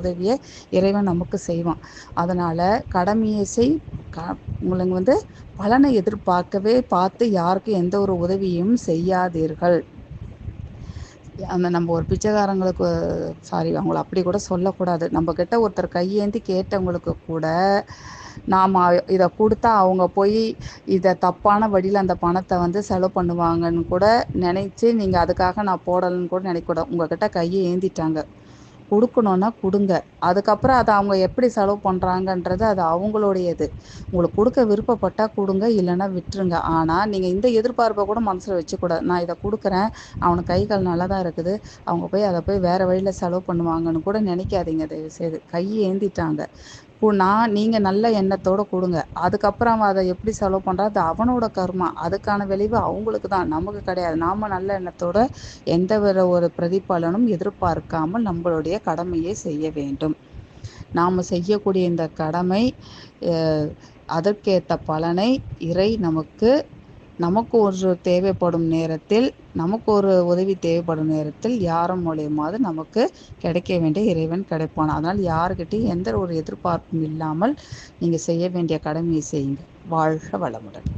உதவியை இறைவன் நமக்கு செய்வான். அதனால் கடமையை செய். க உங்களுக்கு வந்து பலனை எதிர்பார்க்கவே பார்த்து யாருக்கும் எந்த ஒரு உதவியும் செய்யாதீர்கள். அந்த நம்ம ஒரு பிச்சைக்காரங்களுக்கு சாரி அவங்கள அப்படி கூட சொல்லக்கூடாது. நம்ம கிட்ட ஒருத்தர் கையேந்தி கேட்டவங்களுக்கு கூட நாம் இதை கொடுத்தா அவங்க போய் இதை தப்பான வழியில் அந்த பணத்தை வந்து செலவு பண்ணுவாங்கன்னு கூட நினைச்சு நீங்கள் அதுக்காக நான் போடலைன்னு கூட நினைக்கூடாது உங்ககிட்ட கையை ஏந்திட்டாங்க. கொடுக்கணுன்னா கொடுங்க. அதுக்கப்புறம் அதை அவங்க எப்படி செலவு பண்ணுறாங்கன்றது அது அவங்களுடையது. உங்களுக்கு கொடுக்க விருப்பப்பட்டால் கொடுங்க இல்லைன்னா விட்டுருங்க. ஆனால் நீங்கள் இந்த எதிர்பார்ப்பை கூட மனசில் வச்சுக்கூடாது. நான் இதை கொடுக்குறேன். அவனுக்கு கை கால் நல்லா தான் இருக்குது. அவங்க போய் அதை போய் வேறு வழியில் செலவு பண்ணுவாங்கன்னு கூட நினைக்காதீங்க. தயவுசெய்து. கை ஏந்திட்டாங்க. நான் நீங்கள் நல்ல எண்ணத்தோடு கொடுங்க. அதுக்கப்புறம் அவன் அதை எப்படி செலவு பண்ணுறா அது அவனோட கர்மா. அதுக்கான விளைவு அவங்களுக்கு தான். நமக்கு கிடையாது. நாம் நல்ல எண்ணத்தோட எந்த வித ஒரு பிரதிபலனும் எதிர்பார்க்காமல் நம்மளுடைய கடமையை செய்ய வேண்டும். நாம் செய்யக்கூடிய இந்த கடமை அதற்கேற்ற பலனை இறை நமக்கு நமக்கு ஒரு தேவைப்படும் நேரத்தில் நமக்கு ஒரு உதவி தேவைப்படும் நேரத்தில் யாரும் மூலியமாவது நமக்கு கிடைக்க வேண்டிய இறைவன் கிடைப்பான். அதனால் யாருக்கிட்டையும் எந்த ஒரு எதிர்பார்ப்பும் இல்லாமல் நீங்கள் செய்ய வேண்டிய கடமையை செய்யுங்க. வாழ்க வளமுடன்.